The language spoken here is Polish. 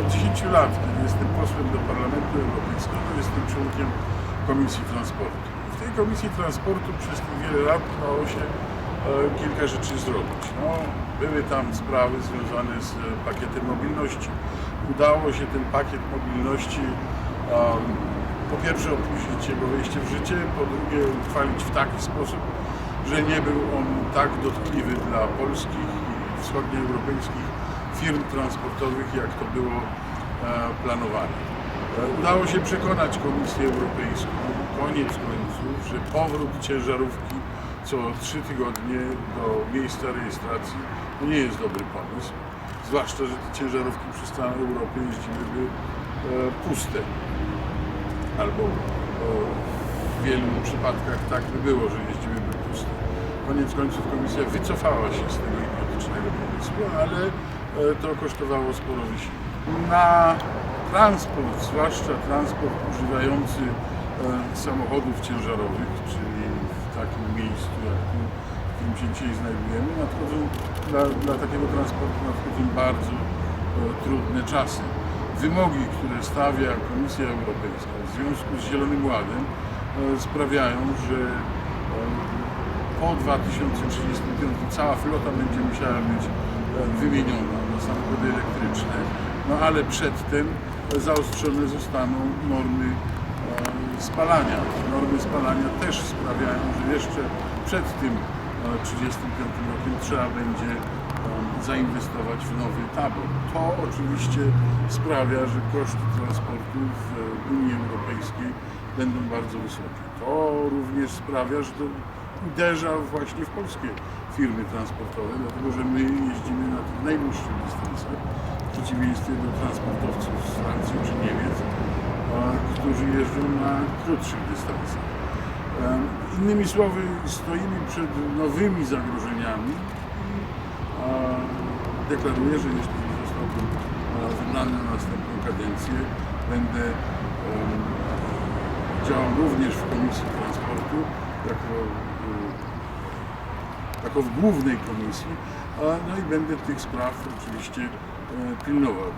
Od 10 lat, kiedy jestem posłem do Parlamentu Europejskiego, jestem członkiem Komisji Transportu. W tej Komisji Transportu przez tych wiele lat udało się e, kilka rzeczy zrobić. No, były tam sprawy związane z pakietem mobilności. Udało się ten pakiet mobilności po pierwsze opóźnić jego wejście w życie, po drugie uchwalić w taki sposób, że nie był on tak dotkliwy dla polskich i wschodnioeuropejskich firm transportowych, jak to było e, planowane. E, Udało się przekonać Komisję Europejską, koniec końców, że powrót ciężarówki co trzy tygodnie do miejsca rejestracji to nie jest dobry pomysł. Zwłaszcza, że te ciężarówki przez całą Europę jeździłyby e, puste albo w wielu przypadkach tak by było, że jeździłyby puste. Koniec końców komisja wycofała się z tego idiotycznego pomysłu, ale to kosztowało sporo wysiłku. Na transport, zwłaszcza transport używający e, samochodów ciężarowych, czyli w takim miejscu jak tu, w którym się dzisiaj znajdujemy, nadchodzą, dla, dla takiego transportu nadchodzą bardzo e, trudne czasy wymogi, które stawia Komisja Europejska w związku z Zielonym Ładem e, sprawiają, że e, po 2035 cała flota będzie musiała e, wymieniona na samochody elektryczne, no ale przedtem e, zaostrzone zostaną normy e, spalania. Normy spalania też sprawiają, że jeszcze przed tym e, 35 rokiem trzeba będzie em, zainwestować w nowy tabor. To oczywiście sprawia, że koszty transportu w e, Unii Europejskiej będą bardzo wysokie. To również sprawia, że to uderza właśnie w polskie firmy transportowe, dlatego że my jeździmy na tych najdłuższych dystansach, w przeciwieństwie do transportowców z Francji czy Niemiec, którzy jeżdżą na krótszych dystansach. Innymi słowy, stoimy przed nowymi zagrożeniami i deklaruję, że jeśli zostałbym wybrany na następną kadencję, będę działał również w Komisji Transportu jako, y, jako w głównej komisji, no i będę tych spraw oczywiście e, pilnował.